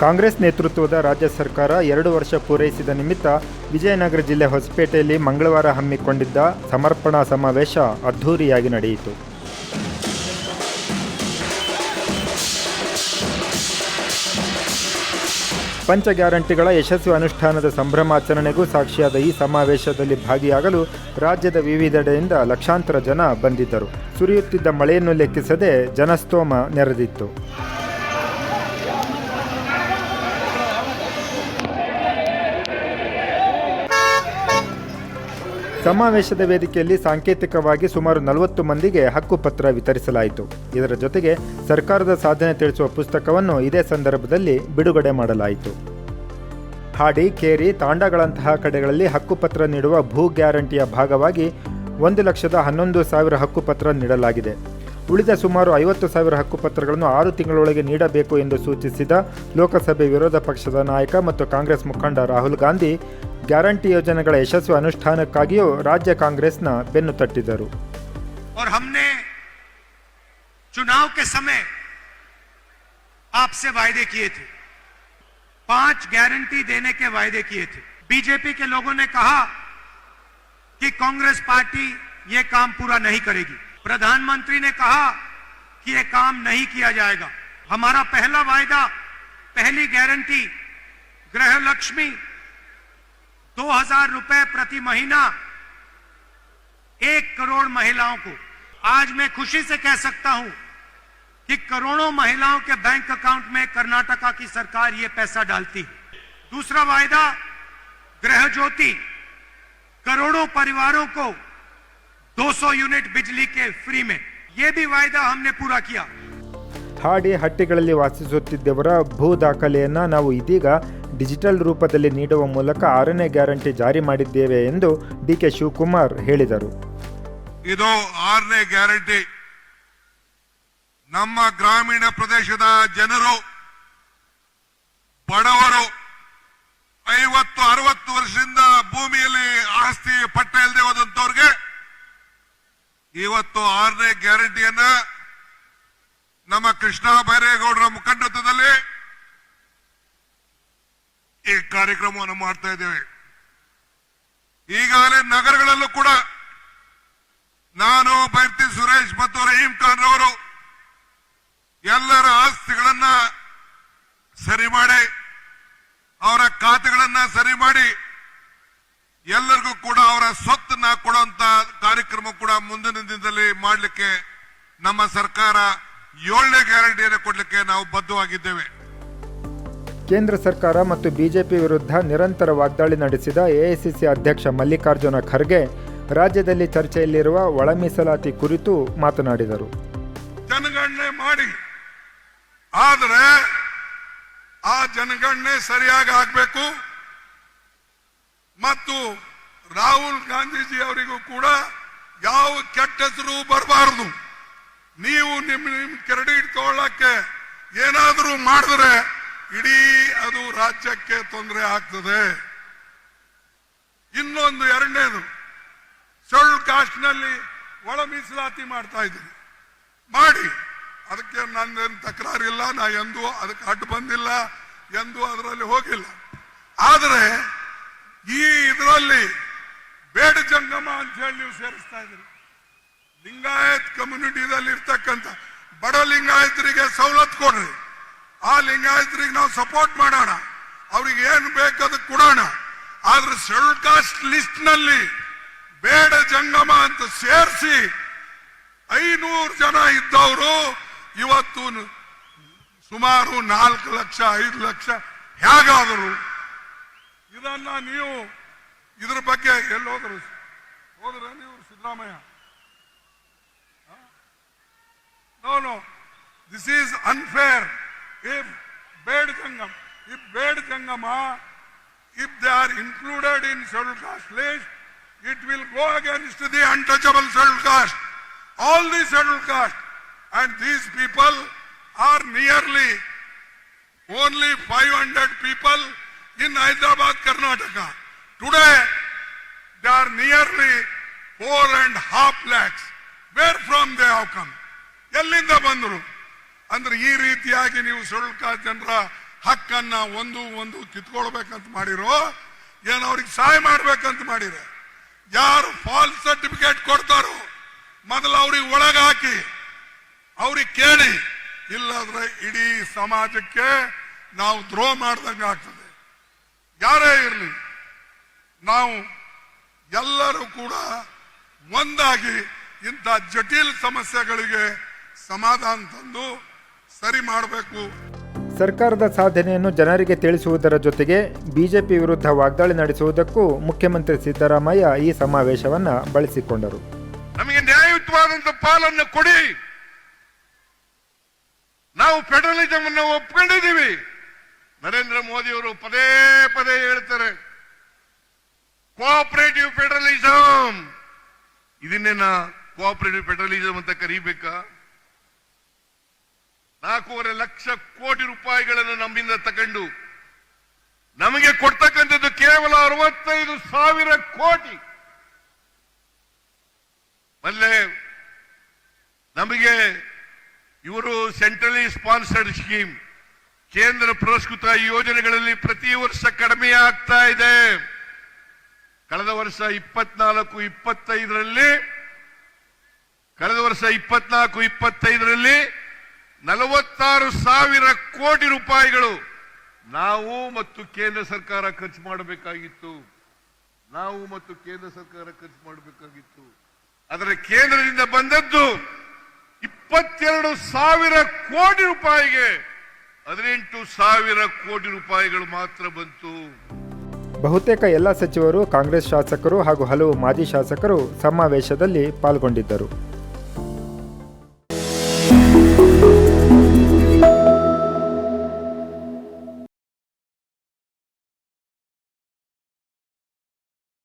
ಕಾಂಗ್ರೆಸ್ ನೇತೃತ್ವದ ರಾಜ್ಯ ಸರ್ಕಾರ ಎರಡು ವರ್ಷ ಪೂರೈಸಿದ ನಿಮಿತ್ತ ವಿಜಯನಗರ ಜಿಲ್ಲೆ ಹೊಸಪೇಟೆಯಲ್ಲಿ ಮಂಗಳವಾರ ಹಮ್ಮಿಕೊಂಡಿದ್ದ ಸಮರ್ಪಣಾ ಸಮಾವೇಶ ಅದ್ಧೂರಿಯಾಗಿ ನಡೆಯಿತು. ಪಂಚ ಗ್ಯಾರಂಟಿಗಳ ಯಶಸ್ವಿ ಅನುಷ್ಠಾನದ ಸಂಭ್ರಮಾಚರಣೆಗೂ ಸಾಕ್ಷಿಯಾದ ಈ ಸಮಾವೇಶದಲ್ಲಿ ಭಾಗಿಯಾಗಲು ರಾಜ್ಯದ ವಿವಿಧೆಡೆಯಿಂದ ಲಕ್ಷಾಂತರ ಜನ ಬಂದಿದ್ದರು. ಸುರಿಯುತ್ತಿದ್ದ ಮಳೆಯನ್ನು ಲೆಕ್ಕಿಸದೆ ಜನಸ್ತೋಮ ನೆರೆದಿತ್ತು. ಸಮಾವೇಶದ ವೇದಿಕೆಯಲ್ಲಿ ಸಾಂಕೇತಿಕವಾಗಿ ಸುಮಾರು ನಲವತ್ತು ಮಂದಿಗೆ ಹಕ್ಕುಪತ್ರ ವಿತರಿಸಲಾಯಿತು. ಇದರ ಜೊತೆಗೆ ಸರ್ಕಾರದ ಸಾಧನೆ ತಿಳಿಸುವ ಪುಸ್ತಕವನ್ನು ಇದೇ ಸಂದರ್ಭದಲ್ಲಿ ಬಿಡುಗಡೆ ಮಾಡಲಾಯಿತು. ಹಾಡಿ, ಕೇರಿ, ತಾಂಡಗಳಂತಹ ಕಡೆಗಳಲ್ಲಿ ಹಕ್ಕುಪತ್ರ ನೀಡುವ ಭೂ ಗ್ಯಾರಂಟಿಯ ಭಾಗವಾಗಿ ಒಂದು ಲಕ್ಷದ ಹನ್ನೊಂದು ಸಾವಿರ ಹಕ್ಕುಪತ್ರ ನೀಡಲಾಗಿದೆ. ಉಳಿದ ಸುಮಾರು ಐವತ್ತು ಸಾವಿರ ಹಕ್ಕುಪತ್ರಗಳನ್ನು ಆರು ತಿಂಗಳೊಳಗೆ ನೀಡಬೇಕು ಎಂದು ಸೂಚಿಸಿದ ಲೋಕಸಭೆ ವಿರೋಧ ಪಕ್ಷದ ನಾಯಕ ಮತ್ತು ಕಾಂಗ್ರೆಸ್ ಮುಖಂಡ ರಾಹುಲ್ ಗಾಂಧಿ ಗ್ಯಾರಂಟಿ ಯೋಜನೆಗಳ ಯಶಸ್ವಿ ಅನುಷ್ಠಾನಕ್ಕಾಗಿಯೂ ರಾಜ್ಯ ಕಾಂಗ್ರೆಸ್ನ ಬೆನ್ನು ತಟ್ಟಿದರು और हमने चुनाव के समय आपसे वायदे किए थे पांच गारंटी देने के वायदे किए थे बीजेपी के लोगों ने कहा कि कांग्रेस पार्टी ये काम पूरा नहीं करेगी प्रधानमंत्री ने कहा कि ये काम नहीं किया जाएगा हमारा पहला वायदा पहली गारंटी गृह लक्ष्मी दो हज़ार रुपए प्रति महीना एक करोड़ महिलाओं को। आज मैं खुशी से कह सकता हूँ कि करोड़ों महिलाओं के बैंक अकाउंट में कर्नाटका की सरकार ये पैसा डालती है। दूसरा वायदा, गृह ज्योति। करोड़ों परिवारों को 200 यूनिट बिजली के फ्री में। ये भी वायदा हमने पूरा किया। ಹಾಡಿ ಹಟ್ಟಿಗಳಲ್ಲಿ ವಾಸಿಸುತ್ತಿದ್ದವರ ಭೂ ದಾಖಲೆಯನ್ನು ನಾವು ಇದೀಗ ಡಿಜಿಟಲ್ ರೂಪದಲ್ಲಿ ನೀಡುವ ಮೂಲಕ ಆರನೇ ಗ್ಯಾರಂಟಿ ಜಾರಿ ಮಾಡಿದ್ದೇವೆ ಎಂದು ಡಿ ಕೆ ಶಿವಕುಮಾರ್ ಹೇಳಿದರು. ಇದು ಆರನೇ ಗ್ಯಾರಂಟಿ. ನಮ್ಮ ಗ್ರಾಮೀಣ ಪ್ರದೇಶದ ಜನರು, ಬಡವರು, ಐವತ್ತು, ಅರವತ್ತು ವರ್ಷದಿಂದ ಭೂಮಿಯಲ್ಲಿ ಆಸ್ತಿ, ಪಟ್ಟ ಇಲ್ಲದೆ ಹೋದಂತವ್ರಿಗೆ ಇವತ್ತು ಆರನೇ ಗ್ಯಾರಂಟಿಯನ್ನ ನಮ್ಮ ಕೃಷ್ಣ ಬೈರೇಗೌಡರ ಮುಖಂಡತ್ವದಲ್ಲಿ ಈ ಕಾರ್ಯಕ್ರಮವನ್ನು ಮಾಡ್ತಾ ಇದ್ದೇವೆ. ಈಗಾಗಲೇ ನಗರಗಳಲ್ಲೂ ಕೂಡ ನಾನು ಬೈರ್ತಿ ಸುರೇಶ್ ಮತ್ತು ರಹೀಂ ಖಾನ್ ರವರು ಎಲ್ಲರ ಆಸ್ತಿಗಳನ್ನ ಸರಿ ಮಾಡಿ, ಅವರ ಖಾತೆಗಳನ್ನ ಸರಿ ಮಾಡಿ ಎಲ್ಲರಿಗೂ ಕೂಡ ಅವರ ಸ್ವತ್ತನ್ನ ಕೊಡುವಂತ ಕಾರ್ಯಕ್ರಮ ಕೂಡ ಮುಂದಿನ ದಿನದಲ್ಲಿ ಮಾಡಲಿಕ್ಕೆ ನಮ್ಮ ಸರ್ಕಾರ ಏಳನೇ ಗ್ಯಾರಂಟಿಯನ್ನು ಕೊಡಲಿಕ್ಕೆ ನಾವು ಬದ್ಧವಾಗಿದ್ದೇವೆ. ಕೇಂದ್ರ ಸರ್ಕಾರ ಮತ್ತು ಬಿಜೆಪಿ ವಿರುದ್ಧ ನಿರಂತರ ವಾಗ್ದಾಳಿ ನಡೆಸಿದ ಎಐಸಿಸಿ ಅಧ್ಯಕ್ಷ ಮಲ್ಲಿಕಾರ್ಜುನ ಖರ್ಗೆ ರಾಜ್ಯದಲ್ಲಿ ಚರ್ಚೆಯಲ್ಲಿರುವ ಒಳ ಮೀಸಲಾತಿ ಕುರಿತು ಮಾತನಾಡಿದರು. ಜನಗಣನೆ ಮಾಡಿ. ಆದರೆ ಆ ಜನಗಣನೆ ಸರಿಯಾಗಿ ಆಗಬೇಕು. ಮತ್ತು ರಾಹುಲ್ ಗಾಂಧೀಜಿ ಅವರಿಗೂ ಕೂಡ ಯಾವ ಕೆಟ್ಟ ಹೆಸರು ಬರಬಾರದು. ನೀವು ನಿಮ್ ನಿಮ್ ಕೆರಡಿ ಇಟ್ಕೊಳ್ಳಕ್ಕೆ ಏನಾದರೂ ಮಾಡಿದ್ರೆ ಇಡೀ ಅದು ರಾಜ್ಯಕ್ಕೆ ತೊಂದರೆ ಆಗ್ತದೆ. ಇನ್ನೊಂದು ಎರಡನೇದು, ಸೊಳ್ಳು ಕಾಸ್ಟ್ನಲ್ಲಿ ಒಳ ಮೀಸಲಾತಿ ಮಾಡ್ತಾ ಇದ್ದೀನಿ. ಮಾಡಿ, ಅದಕ್ಕೆ ನಂದೇನು ತಕರಾರಿಲ್ಲ, ನಾ ಎಂದೂ ಅದಕ್ಕೆ ಅಡ್ಡು ಬಂದಿಲ್ಲ, ಎಂದೂ ಅದರಲ್ಲಿ ಹೋಗಿಲ್ಲ. ಆದರೆ ಈ ಇದರಲ್ಲಿ ಬೇಡ ಜಂಗಮ ಅಂತ ಹೇಳಿ ನೀವು ಸೇರಿಸ್ತಾ ಇದ್ದೀರಿ. ಲಿಂಗಾಯತ್ ಕಮ್ಯುನಿಟಿದಲ್ಲಿ ಇರ್ತಕ್ಕಂಥ ಬಡ ಲಿಂಗಾಯತರಿಗೆ ಸವಲತ್ತು ಕೊಡ್ರಿ. ಆ ಲಿಂಗಾಯತರಿಗೆ ನಾವು ಸಪೋರ್ಟ್ ಮಾಡೋಣ. ಅವ್ರಿಗೆ ಏನು ಬೇಕು ಅದಕ್ಕೆ ಕೊಡೋಣ. ಆದ್ರೆ ಶೆಡ್ಯೂಲ್ ಕಾಸ್ಟ್ ಲಿಸ್ಟ್ನಲ್ಲಿ ಬೇಡ ಜಂಗಮ ಅಂತ ಸೇರಿಸಿ ಐನೂರು ಜನ ಇದ್ದವರು ಇವತ್ತು ಸುಮಾರು ನಾಲ್ಕು ಲಕ್ಷ, ಐದು ಲಕ್ಷ ಹೇಗಾದರು ಇದನ್ನ ನೀವು ಇದ್ರ ಬಗ್ಗೆ ಎಲ್ಲೋದ್ರು ಹೋದ್ರ ನೀವು Siddaramaiah. No, no. This is unfair. If Bed Jangam, if Bed Jangama, if they are included in scheduled caste list, it will go against the untouchable scheduled caste. All the scheduled caste. And these people are nearly only 500 people in Hyderabad, Karnataka. Today, they are nearly four and a half lakhs. Where from they have come? ಎಲ್ಲಿಂದ ಬಂದರು? ಅಂದ್ರೆ ಈ ರೀತಿಯಾಗಿ ನೀವು ಸುಳ್ಕ ಜನರ ಹಕ್ಕನ್ನ ಒಂದು ಒಂದು ಕಿತ್ಕೊಳ್ಬೇಕಂತ ಮಾಡಿರೋ, ಏನು ಅವ್ರಿಗೆ ಸಹಾಯ ಮಾಡ್ಬೇಕಂತ ಮಾಡಿರ? ಯಾರು ಫಾಲ್ ಸರ್ಟಿಫಿಕೇಟ್ ಕೊಡ್ತಾರೋ, ಮೊದಲು ಅವ್ರಿಗೆ ಒಳಗ ಹಾಕಿ ಅವ್ರಿಗೆ ಕೇಳಿ. ಇಲ್ಲಾದ್ರೆ ಇಡೀ ಸಮಾಜಕ್ಕೆ ನಾವು ದ್ರೋಹ ಮಾಡ್ದಂಗೆ ಆಗ್ತದೆ. ಯಾರೇ ಇರಲಿ, ನಾವು ಎಲ್ಲರೂ ಕೂಡ ಒಂದಾಗಿ ಇಂಥ ಜಟಿಲ್ ಸಮಸ್ಯೆಗಳಿಗೆ ಸಮಾಧಾನ ತಂದು ಸರಿ ಮಾಡಬೇಕು. ಸರ್ಕಾರದ ಸಾಧನೆಯನ್ನು ಜನರಿಗೆ ತಿಳಿಸುವುದರ ಜೊತೆಗೆ ಬಿಜೆಪಿ ವಿರುದ್ಧ ವಾಗ್ದಾಳಿ ನಡೆಸುವುದಕ್ಕೂ ಮುಖ್ಯಮಂತ್ರಿ ಸಿದ್ದರಾಮಯ್ಯ ಈ ಸಮಾವೇಶವನ್ನು ಬಳಸಿಕೊಂಡರು. ನಮಗೆ ನ್ಯಾಯಯುತವಾದಂತ ಪಾಲನ್ನು ಕೊಡಿ. ನಾವು ಫೆಡರಲಿಸಂ ಅನ್ನು ಒಪ್ಕೊಂಡಿದ್ದೀವಿ. ನರೇಂದ್ರ ಮೋದಿಯವರು ಪದೇ ಪದೇ ಹೇಳ್ತಾರೆ ಕೋಆಪರೇಟಿವ್ ಫೆಡರಲಿಸಂ ಇದನ್ನೇನ ಕೋಆಪರೇಟಿವ್ ಫೆಡರಲಿಸಂ ಅಂತ ಕರೀಬೇಕಾ? ನಾಲ್ಕೂವರೆ ಲಕ್ಷ ಕೋಟಿ ರೂಪಾಯಿಗಳನ್ನು ನಮ್ಮಿಂದ ತಗೊಂಡು ನಮಗೆ ಕೊಡ್ತಕ್ಕಂಥದ್ದು ಕೇವಲ ಅರವತ್ತೈದು ಸಾವಿರ ಕೋಟಿ. ಮಲ್ಲೆ ನಮಗೆ ಇವರು ಸೆಂಟ್ರಲಿ ಸ್ಪಾನ್ಸರ್ಡ್ ಸ್ಕೀಮ್, ಕೇಂದ್ರ ಪುರಸ್ಕೃತ ಯೋಜನೆಗಳಲ್ಲಿ ಪ್ರತಿ ವರ್ಷ ಕಡಿಮೆ ಆಗ್ತಾ ಇದೆ. ಕಳೆದ ವರ್ಷ ಇಪ್ಪತ್ನಾಲ್ಕು, ಇಪ್ಪತ್ತೈದರಲ್ಲಿ, ಕಳೆದ ವರ್ಷ ಇಪ್ಪತ್ನಾಲ್ಕು, ಇಪ್ಪತ್ತೈದರಲ್ಲಿ ನಲವತ್ತಾರು ಸಾವಿರ ಕೋಟಿ ರೂಪಾಯಿಗಳು ನಾವು ಮತ್ತು ಕೇಂದ್ರ ಸರ್ಕಾರ ಖರ್ಚು ಮಾಡಬೇಕಾಗಿತ್ತು. ನಾವು ಮತ್ತು ಕೇಂದ್ರ ಸರ್ಕಾರ ಖರ್ಚು ಮಾಡಬೇಕಾಗಿತ್ತು. ಅದರ ಕೇಂದ್ರದಿಂದ ಬಂದದ್ದು ಇಪ್ಪತ್ತೆರಡು ಸಾವಿರ ಕೋಟಿ ರೂಪಾಯಿಗೆ. ಹದಿನೆಂಟು ಸಾವಿರ ಕೋಟಿ ರೂಪಾಯಿಗಳು ಮಾತ್ರ ಬಂತು. ಬಹುತೇಕ ಎಲ್ಲ ಸಚಿವರು, ಕಾಂಗ್ರೆಸ್ ಶಾಸಕರು ಹಾಗೂ ಹಲವು ಮಾಜಿ ಶಾಸಕರು ಸಮಾವೇಶದಲ್ಲಿ ಪಾಲ್ಗೊಂಡಿದ್ದರು.